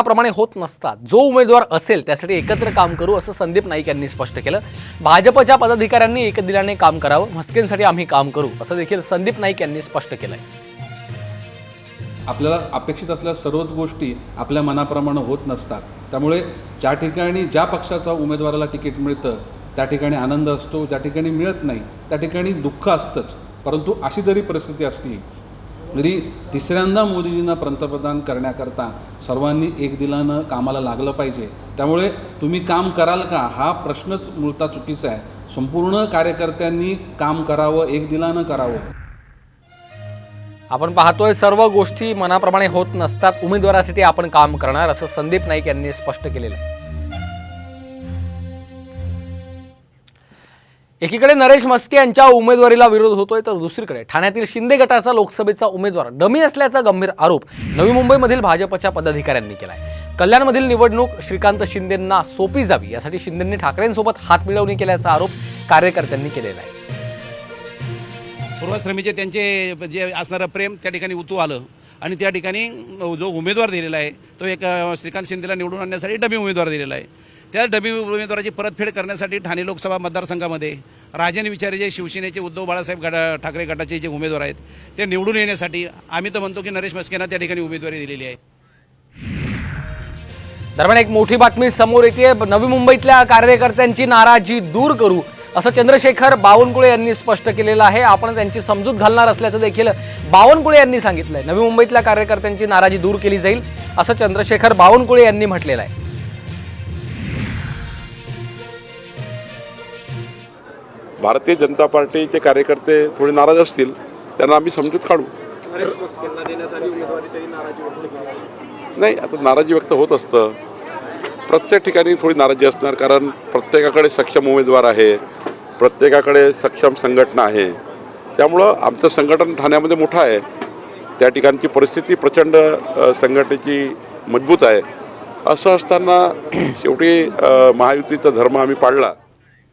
प्रमाणे होत नसतात. जो उमेदवार असेल त्यासाठी एकत्र काम करू असं संदीप नाईक यांनी स्पष्ट केलं. भाजपच्या पदाधिकाऱ्यांनी एक दिलाने काम करावं म्हस्केंसाठी आम्ही काम करू असं देखील संदीप नाईक यांनी स्पष्ट केलंय. आपल्याला अपेक्षित असलेल्या सर्वच गोष्टी आपल्या मनाप्रमाणे होत नसतात. त्यामुळे ज्या ठिकाणी ज्या पक्षाचा उमेदवाराला तिकीट मिळतं त्या ठिकाणी आनंद असतो ज्या ठिकाणी मिळत नाही त्या ठिकाणी दुःख असतंच. परंतु अशी जरी परिस्थिती असली तरी तिसऱ्यांदा मोदीजींना पंतप्रधान करण्याकरता सर्वांनी एक दिलानं कामाला लागलं पाहिजे. त्यामुळे तुम्ही काम कराल का? हा प्रश्नच मूळता चुकीचा आहे. संपूर्ण कार्यकर्त्यांनी काम करावं एक दिलानं करावं. आपण पाहतोय सर्व गोष्टी मनाप्रमाणे होत नसतात. उमेदवारासाठी आपण काम करणार असं संदीप नाईक यांनी स्पष्ट केलेलं आहे. एकीकडे नरेश मस्के यांच्या उमेदवारीला विरोध होतोय तर दुसरीकडे ठाण्यातील शिंदे गटाचा लोकसभेचा उमेदवार डमी असल्याचा गंभीर आरोप नवी मुंबईमधील भाजपच्या पदाधिकाऱ्यांनी केलाय. कल्याणमधील निवडणूक श्रीकांत शिंदेंना सोपी जावी यासाठी शिंदेंनी ठाकरेंसोबत हातमिळवणी केल्याचा आरोप कार्यकर्त्यांनी केलेला आहे. पूर्वश्रमीचे त्यांचे जे असणारं प्रेम त्या ठिकाणी उतू आलं आणि त्या ठिकाणी जो उमेदवार दिलेला आहे तो एक श्रीकांत शिंदेला निवडून आणण्यासाठी डमी उमेदवार दिलेला आहे. त्या डबी उमेदवाराची परतफेड करण्यासाठी ठाणे लोकसभा मतदारसंघामध्ये राजन विचारे जे शिवसेनेचे उद्धव बाळासाहेब गटा ठाकरे गटाचे जे उमेदवार आहेत ते निवडून येण्यासाठी आम्ही तर म्हणतो की नरेश मस्केंना त्या ठिकाणी उमेदवारी दिलेली आहे. दरम्यान एक मोठी बातमी समोर येते. नवी मुंबईतल्या कार्यकर्त्यांची नाराजी दूर करू असं चंद्रशेखर बावनकुळे यांनी स्पष्ट केलेलं आहे. आपण त्यांची समजूत घालणार असल्याचं देखील बावनकुळे यांनी सांगितलंय. नवी मुंबईतल्या कार्यकर्त्यांची नाराजी दूर केली जाईल असं चंद्रशेखर बावनकुळे यांनी म्हटलेलं आहे. भारतीय जनता पार्टीचे कार्यकर्ते थोडे नाराज असतील त्यांना आम्ही समजूत काढू. नाही आता नाराजी व्यक्त होत असतं. प्रत्येक ठिकाणी थोडी नाराजी असणार कारण प्रत्येकाकडे सक्षम उमेदवार आहे प्रत्येकाकडे सक्षम संघटना आहे. त्यामुळं आमचं संघटन ठाण्यामध्ये मोठं आहे. त्या ठिकाणची परिस्थिती प्रचंड संघटनेची मजबूत आहे. असं असताना शेवटी महायुतीचा धर्म आम्ही पाळला.